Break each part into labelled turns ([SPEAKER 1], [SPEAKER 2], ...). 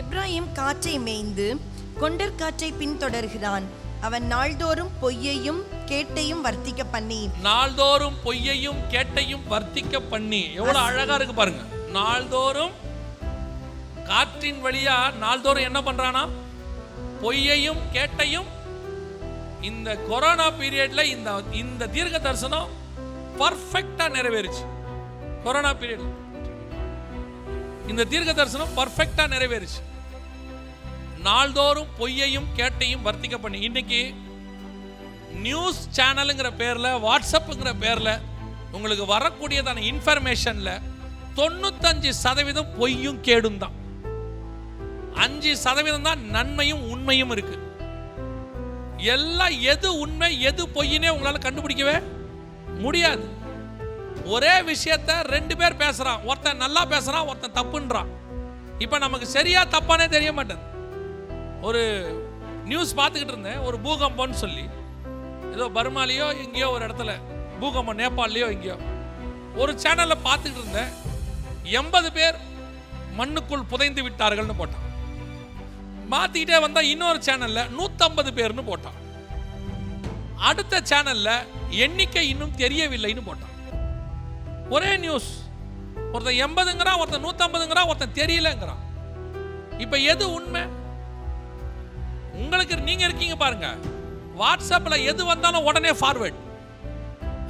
[SPEAKER 1] எப்ராஹிம் காற்றை மேய்ந்து கொண்டற் காற்றை பின்தொடர்கிறான். அவன் நாள்தோறும் பொய்யையும் கேட்டையும் வர்த்திக்க பண்ணி
[SPEAKER 2] நாள்தோறும் பொய்யையும் கேட்டையும் வர்த்திக்க பண்ணி எவ்வளவு அழகா இருக்கு பாருங்க. நாள்தோறும் காற்றின் வழியா நாள்தோறும் என்ன பண்றானா? பொய்யையும் கேட்டையும் இந்த கொரோனா பீரியட்ல இந்த இந்த தீர்க்க தரிசனம் பர்ஃபெக்டா நிறைவேறுச்சு. கொரோனா பீரியட் இந்த தீர்க்க தரிசனம் பர்ஃபெக்டா நிறைவேறுச்சு. நாள்தோறும் பொய்யையும் கேட்டையும் வர்த்திக்க பண்ணி இன்னைக்கு நியூஸ் சேனலுங்கிற பேர்ல வாட்ஸ்அப்புங்கிற பேர்ல உங்களுக்கு வரக்கூடியதான இன்ஃபர்மேஷன்ல தொண்ணூத்தஞ்சு சதவீதம் பொய்யும் கேடும் தான். அஞ்சு சதவீதம் தான் நன்மையும் உண்மையும் இருக்கு. எல்லாம் எது உண்மை எது பொய்னே உங்களால கண்டுபிடிக்கவே முடியாது. ஒரே விஷயத்த ரெண்டு பேர் பேசுறான். ஒருத்தன் நல்லா பேசுறான் ஒருத்தன் தப்புன்றான். இப்போ நமக்கு சரியா தப்பானே தெரிய மாட்டேன் ஒரு நியூஸ் பார்த்துக்கிட்டு இருந்தேன். ஒரு பூகம்பம்னு சொல்லி. ஏதோ பர்மாலேயோ எங்கேயோ ஒரு இடத்துல. பூகம்பம் நேபாள்லேயோ எங்கேயோ. ஒரு சேனலில் பார்த்துக்கிட்டு இருந்தேன். எண்பது பேர் மண்ணுக்குள் புதைந்து விட்டார்கள்னு போட்டான். மாற்றிக்கிட்டே வந்தால் இன்னொரு சேனல்ல நூத்தம்பது பேர்னு போட்டான். அடுத்த சேனல்ல எண்ணிக்கை இன்னும் தெரியவில்லைன்னு போட்டான். ஒரே நியூஸ் ஒருத்தன் எண்பதுங்கிறான் ஒருத்தன் நூற்றம்பதுங்கிறான் ஒருத்தன் தெரியலங்கிறான். இப்போ எது உண்மை? உங்களுக்கு நீங்க இருக்கீங்க பாருங்க. வாட்ஸ்அப்பில் எது வந்தாலும் உடனே ஃபார்வர்ட்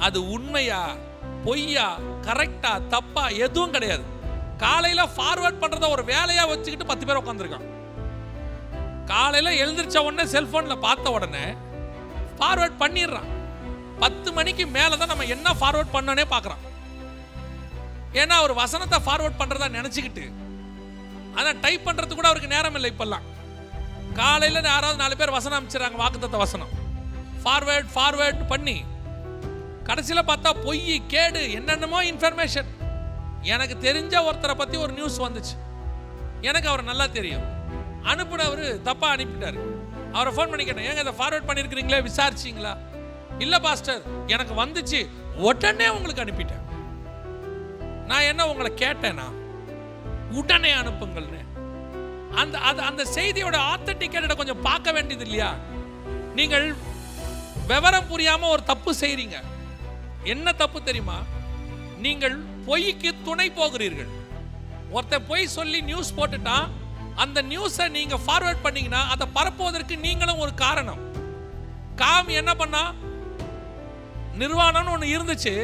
[SPEAKER 2] அது உண்மையா பொய்யா கரெக்டா தப்பா எதுவும் கிடையாது. காலையில் ஃபார்வர்ட் பண்ணுறத ஒரு வேலையா வச்சுக்கிட்டு பத்து பேர் உட்காந்துருக்கான் காலையில் எழுந்திரிச்ச உடனே செல்ஃபோனில் பார்த்த உடனே ஃபார்வர்ட் பண்ணிடுறான். பத்து மணிக்கு மேலே தான் நம்ம என்ன ஃபார்வர்ட் பண்ணனே பார்க்கறான். ஏன்னா அவர் வசனத்தை ஃபார்வர்ட் பண்ணுறதா நினச்சிக்கிட்டு. ஆனால் டைப் பண்ணுறது கூட அவருக்கு நேரம் இல்லை இப்போல்லாம். காலையில் யாராவது நாலு பேர் வசனம் அமைச்சிடறாங்க வாக்குத்தத்த வசனம். ஃபார்வேர்ட் ஃபார்வேர்ட் பண்ணி. கடைசியில் பார்த்தா பொய் கேடு என்னென்னமோ இன்ஃபர்மேஷன் எனக்கு தெரிஞ்ச ஒருத்தரை பற்றி ஒரு நியூஸ் வந்துச்சு. எனக்கு அவர் நல்லா தெரியும். அனுப்புனவர் தப்பாக அனுப்பிட்டார். அவரை ஃபோன் பண்ணி கேட்டேன் ஏங்க இதை ஃபார்வேர்ட் பண்ணியிருக்கிறீங்களே? விசாரிச்சிங்களா? இல்லை பாஸ்டர் எனக்கு வந்துச்சு. உடனே உங்களுக்கு அனுப்பிட்டேன். நான் என்ன உங்களை கேட்டேனா? உடனே அனுப்புங்கள்னு. அந்த அது அந்த செய்தியோட ஆத்தன்டிகேட்டை கொஞ்சம் பார்க்க வேண்டியது இல்லையா? நீங்கள் விவரம் புரியாம ஒரு தப்பு செய்றீங்க. என்ன தப்பு தெரியுமா? நீங்கள் பொய்க்கு துணை போகிறீர்கள். ஒருத்தர் பொய் சொல்லி நியூஸ் போட்டுட்டான். அந்த நியூஸை நீங்க ஃபார்வர்ட் பண்ணீங்கன்னா அதை பரப்புவதற்கு நீங்களும் ஒரு காரணம். காம் என்ன பண்ணா? நிர்வாணம்னு ஒன்று இருந்துச்சு.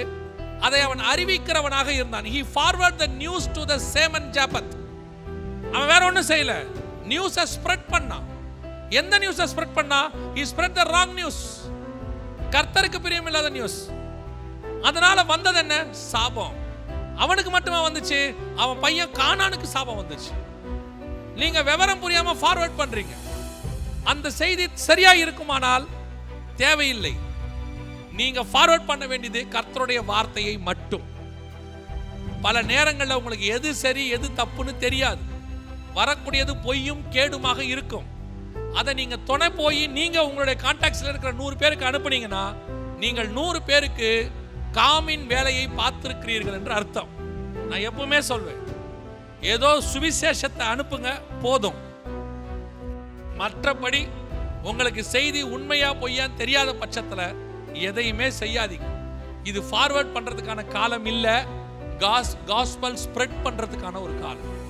[SPEAKER 2] அதை அவன் அறிவிக்கிறவனாக இருந்தான். He forward the news to the chairman ஜாபத் அவன் வேற ஒன்றும் செய்யல. நியூஸை ஸ்ப்ரெட் பண்ணான். எந்த நியூஸை ஸ்ப்ரெட் பண்ணா? He spread the wrong news கர்த்தருக்கு பிரியம் இல்லாத நியூஸ் அதனால வந்தது என்ன? சாபம். அவனுக்கு மட்டுமா வந்துச்சு? அவன் பையன் கானானுக்கு சாபம் வந்துச்சு. நீங்க விவரம் புரியாம ஃபார்வர்ட் பண்றீங்க. அந்த செய்தி சரியா இருக்குமானால் தேவையில்லை. நீங்க ஃபார்வர்ட் பண்ண வேண்டியது கர்த்தருடைய வார்த்தையை மட்டும். பல நேரங்களில் உங்களுக்கு எது சரி எது தப்புன்னு தெரியாது. வரக்கூடியது பொய்யும் கேடுமாக இருக்கும். அதை நீங்க துணை போய் நீங்க உங்களுடைய கான்டாக்ட்ஸ்ல இருக்கிற நூறு பேருக்கு அனுப்புனீங்கன்னா நீங்கள் நூறு பேருக்கு காமின் வேலையை பார்த்திருக்கிறீர்கள் என்று அர்த்தம். நான் எப்பவுமே சொல்வேன் ஏதோ சுவிசேஷத்தை அனுப்புங்க போதும். மற்றபடி உங்களுக்கு செய்தி உண்மையா பொய்யான்னு தெரியாத பட்சத்தில் எதையுமே செய்யாதீங்க. இது ஃபார்வர்ட் பண்றதுக்கான காலம் இல்லை. காஸ் காஸ்பல் ஸ்ப்ரெட் பண்றதுக்கான ஒரு காலம்.